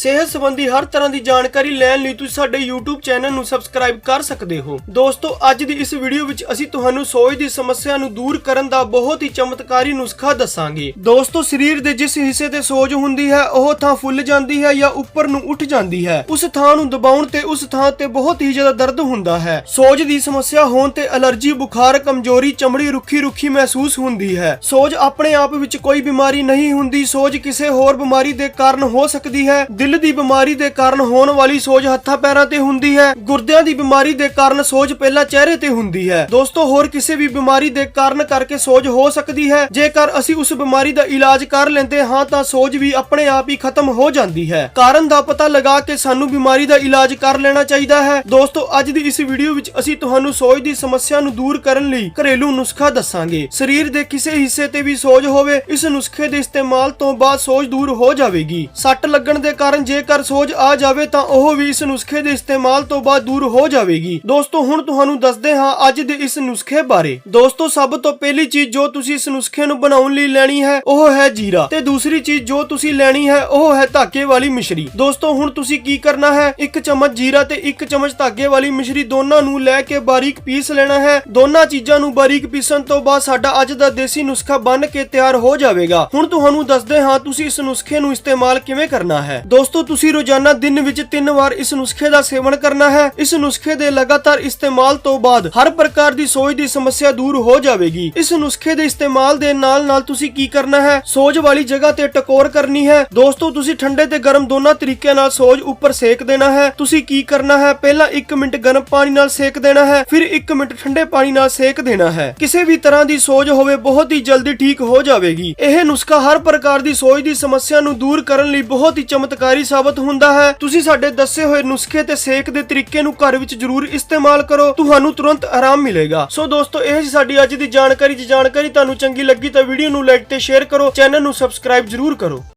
ਸਿਹਤ ਸੰਬੰਧੀ ਹਰ ਤਰ੍ਹਾਂ ਦੀ ਜਾਣਕਾਰੀ ਲੈਣ ਲਈ ਤੁਸੀਂ ਸਾਡੇ YouTube ਚੈਨਲ ਨੂੰ ਸਬਸਕ੍ਰਾਈਬ ਕਰ ਸਕਦੇ ਹੋ। ਦੋਸਤੋ, ਅੱਜ ਦੀ ਇਸ ਵੀਡੀਓ ਵਿੱਚ ਅਸੀਂ ਤੁਹਾਨੂੰ ਸੋਜ ਦੀ ਸਮੱਸਿਆ ਨੂੰ ਦੂਰ ਕਰਨ ਦਾ ਬਹੁਤ ਹੀ ਚਮਤਕਾਰੀ ਨੁਸਖਾ ਦੱਸਾਂਗੇ। ਦੋਸਤੋ, ਸਰੀਰ ਦੇ ਜਿਸ ਹਿੱਸੇ ਤੇ ਸੋਜ ਹੁੰਦੀ ਹੈ, ਉਹ ਥਾਂ ਫੁੱਲ ਜਾਂਦੀ ਹੈ ਜਾਂ ਉੱਪਰ ਨੂੰ ਉੱਠ ਜਾਂਦੀ ਹੈ। ਉਸ ਥਾਂ ਨੂੰ ਦਬਾਉਣ ਤੇ ਉਸ ਥਾਂ ਤੇ ਬਹੁਤ ਹੀ ਜ਼ਿਆਦਾ ਦਰਦ ਹੁੰਦਾ ਹੈ। ਸੋਜ ਦੀ ਸਮੱਸਿਆ ਹੋਣ ਤੇ ਅਲਰਜੀ, ਬੁਖਾਰ, ਕਮਜ਼ੋਰੀ, ਚਮੜੀ ਰੁੱਖੀ ਰੁੱਖੀ ਮਹਿਸੂਸ ਹੁੰਦੀ ਹੈ। ਸੋਜ ਆਪਣੇ ਆਪ ਵਿੱਚ ਕੋਈ ਬਿਮਾਰੀ ਨਹੀਂ ਹੁੰਦੀ। ਸੋਜ ਕਿਸੇ ਹੋਰ ਬਿਮਾਰੀ ਦੇ ਕਾਰਨ ਹੋ ਸਕਦੀ ਹੈ। ਦਿਲ ਦੀ ਬਿਮਾਰੀ ਦੇ ਕਾਰਨ ਹੋਣ ਵਾਲੀ ਸੋਜ ਹੱਥਾਂ ਪੈਰਾਂ ਤੇ ਹੁੰਦੀ ਹੈ। ਗੁਰਦਿਆਂ ਦੀ ਬਿਮਾਰੀ ਦੇ ਕਾਰਨ ਸੋਜ ਪਹਿਲਾਂ ਚਿਹਰੇ ਤੇ ਹੁੰਦੀ ਹੈ। ਦੋਸਤੋ, ਹੋਰ ਕਿਸੇ ਵੀ ਬਿਮਾਰੀ ਦੇ ਕਾਰਨ ਕਰਕੇ ਸੋਜ ਹੋ ਸਕਦੀ ਹੈ। ਜੇਕਰ ਅਸੀਂ ਉਸ ਬਿਮਾਰੀ ਦਾ ਇਲਾਜ ਕਰ ਲੈਂਦੇ ਹਾਂ, ਤਾਂ ਸੋਜ ਵੀ ਆਪਣੇ ਆਪ ਹੀ ਖਤਮ ਹੋ ਜਾਂਦੀ ਹੈ। ਕਾਰਨ ਦਾ ਪਤਾ ਲਗਾ ਕੇ ਸਾਨੂੰ ਬਿਮਾਰੀ ਦਾ ਇਲਾਜ ਕਰ ਲੈਣਾ ਚਾਹੀਦਾ ਹੈ। ਦੋਸਤੋ, ਅੱਜ ਦੀ ਇਸ ਵੀਡੀਓ ਵਿੱਚ ਅਸੀਂ ਤੁਹਾਨੂੰ ਸੋਜ ਦੀ ਸਮੱਸਿਆ ਨੂੰ ਦੂਰ ਕਰਨ ਲਈ ਘਰੇਲੂ ਨੁਸਖਾ ਦੱਸਾਂਗੇ। ਸਰੀਰ ਦੇ ਕਿਸੇ ਹਿੱਸੇ ਤੇ ਵੀ ਸੋਜ ਹੋਵੇ, ਇਸ ਨੁਸਖੇ ਦੇ ਇਸਤੇਮਾਲ ਤੋਂ ਬਾਅਦ ਸੋਜ ਦੂਰ ਹੋ ਜਾਵੇਗੀ। ਸੱਟ ਲੱਗਣ ਦੇ ਕਾਰਨ ਜੇਕਰ ਸੋਜ ਆ ਜਾਵੇ ਤਾਂ ਉਹ ਵੀ ਇਸ ਨੁਸਖੇ ਦੇ ਇਸਤੇਮਾਲ ਤੋਂ ਬਾਅਦ ਦੂਰ ਹੋ ਜਾਵੇਗੀ। ਦੋਸਤੋ, ਹੁਣ ਤੁਹਾਨੂੰ ਦੱਸਦੇ ਹਾਂ ਅੱਜ ਦੇ ਇਸ ਨੁਸਖੇ ਬਾਰੇ। ਦੋਸਤੋ, ਸਭ ਤੋਂ ਪਹਿਲੀ ਚੀਜ਼ ਜੋ ਤੁਸੀਂ ਇਸ ਨੁਸਖੇ ਨੂੰ ਬਣਾਉਣ ਲਈ ਲੈਣੀ ਹੈ, ਉਹ ਹੈ ਜੀਰਾ। ਤੇ ਦੂਸਰੀ ਚੀਜ਼ ਜੋ ਤੁਸੀਂ ਲੈਣੀ ਹੈ, ਉਹ ਹੈ ਧਾਗੇ ਵਾਲੀ ਮਿਸ਼ਰੀ। ਦੋਸਤੋ, ਹੁਣ ਤੁਸੀਂ ਕੀ ਕਰਨਾ ਹੈ? ਇੱਕ ਚਮਚ ਜੀਰਾ ਤੇ ਇੱਕ ਚਮਚ ਧਾਗੇ ਵਾਲੀ ਮਿਸ਼ਰੀ ਦੋਨਾਂ ਨੂੰ ਲੈ ਕੇ ਬਾਰੀਕ ਪੀਸ ਲੈਣਾ ਹੈ। ਦੋਨਾਂ ਚੀਜ਼ਾਂ ਨੂੰ ਬਾਰੀਕ ਪੀਸਣ ਤੋਂ ਬਾਅਦ ਸਾਡਾ ਅੱਜ ਦਾ ਦੇਸੀ ਨੁਸਖਾ ਬਣ ਕੇ ਤਿਆਰ ਹੋ ਜਾਵੇਗਾ। ਹੁਣ ਤੁਹਾਨੂੰ ਦੱਸਦੇ ਹਾਂ ਤੁਸੀਂ ਇਸ ਨੁਸਖੇ ਨੂੰ ਇਸਤੇਮਾਲ ਕਿਵੇਂ ਕਰਨਾ ਹੈ। ਦੋਸਤੋ, ਤੁਸੀਂ ਰੋਜ਼ਾਨਾ ਦਿਨ ਵਿੱਚ ਤਿੰਨ ਵਾਰ ਇਸ ਨੁਸਖੇ ਦਾ ਸੇਵਨ ਕਰਨਾ ਹੈ। ਇਸ ਨੁਸਖੇ ਦੇ ਲਗਾਤਾਰ ਇਸਤੇਮਾਲ ਤੋਂ ਬਾਅਦ ਹਰ ਪ੍ਰਕਾਰ ਦੀ ਸੋਜ ਦੀ ਸਮੱਸਿਆ ਦੂਰ ਹੋ ਜਾਵੇਗੀ। ਇਸ ਨੁਸਖੇ ਦੇ ਇਸਤੇਮਾਲ ਦੇ ਨਾਲ ਨਾਲ ਤੁਸੀਂ ਕੀ ਕਰਨਾ ਹੈ? ਸੋਜ ਵਾਲੀ ਜਗ੍ਹਾ ਤੇ ਟਕੋਰ ਕਰਨੀ ਹੈ। ਦੋਸਤੋ, ਤੁਸੀਂ ਠੰਡੇ ਤੇ ਗਰਮ ਦੋਨਾਂ ਤਰੀਕਿਆਂ ਨਾਲ ਸੋਜ ਉੱਪਰ ਸੇਕ ਦੇਣਾ ਹੈ। ਤੁਸੀਂ ਕੀ ਕਰਨਾ ਹੈ? ਪਹਿਲਾਂ 1 ਮਿੰਟ ਗਰਮ ਪਾਣੀ ਨਾਲ ਸੇਕ ਦੇਣਾ ਹੈ, ਫਿਰ 1 ਮਿੰਟ ਠੰਡੇ ਪਾਣੀ ਨਾਲ ਸੇਕ ਦੇਣਾ ਹੈ। ਕਿਸੇ ਵੀ ਤਰ੍ਹਾਂ ਦੀ ਸੋਜ ਹੋਵੇ, ਬਹੁਤ ਹੀ ਜਲਦੀ ਠੀਕ ਹੋ ਜਾਵੇਗੀ। ਇਹ ਨੁਸਖਾ ਹਰ ਪ੍ਰਕਾਰ ਦੀ ਸੋਜ ਦੀ ਸਮੱਸਿਆ ਨੂੰ ਦੂਰ ਕਰਨ ਲਈ ਬਹੁਤ ਹੀ ਚਮਤਕਾਰ ਸਾਬਤ ਹੁੰਦਾ ਹੈ। ਤੁਸੀਂ ਸਾਡੇ ਦੱਸੇ ਹੋਏ ਨੁਸਖੇ ਤੇ ਸੇਕ ਦੇ ਤਰੀਕੇ ਨੂੰ ਘਰ ਵਿੱਚ ਜ਼ਰੂਰ ਇਸਤੇਮਾਲ ਕਰੋ। ਤੁਹਾਨੂੰ ਤੁਰੰਤ ਆਰਾਮ ਮਿਲੇਗਾ। ਸੋ ਦੋਸਤੋ, ਇਹ ਸੀ ਸਾਡੀ ਅੱਜ ਦੀ ਜਾਣਕਾਰੀ। ਜੇ ਜਾਣਕਾਰੀ ਤੁਹਾਨੂੰ ਚੰਗੀ ਲੱਗੀ ਤਾਂ ਵੀਡੀਓ ਨੂੰ ਲਾਈਕ ਤੇ ਸ਼ੇਅਰ ਕਰੋ। ਚੈਨਲ ਨੂੰ ਸਬਸਕ੍ਰਾਈਬ ਜ਼ਰੂਰ ਕਰੋ।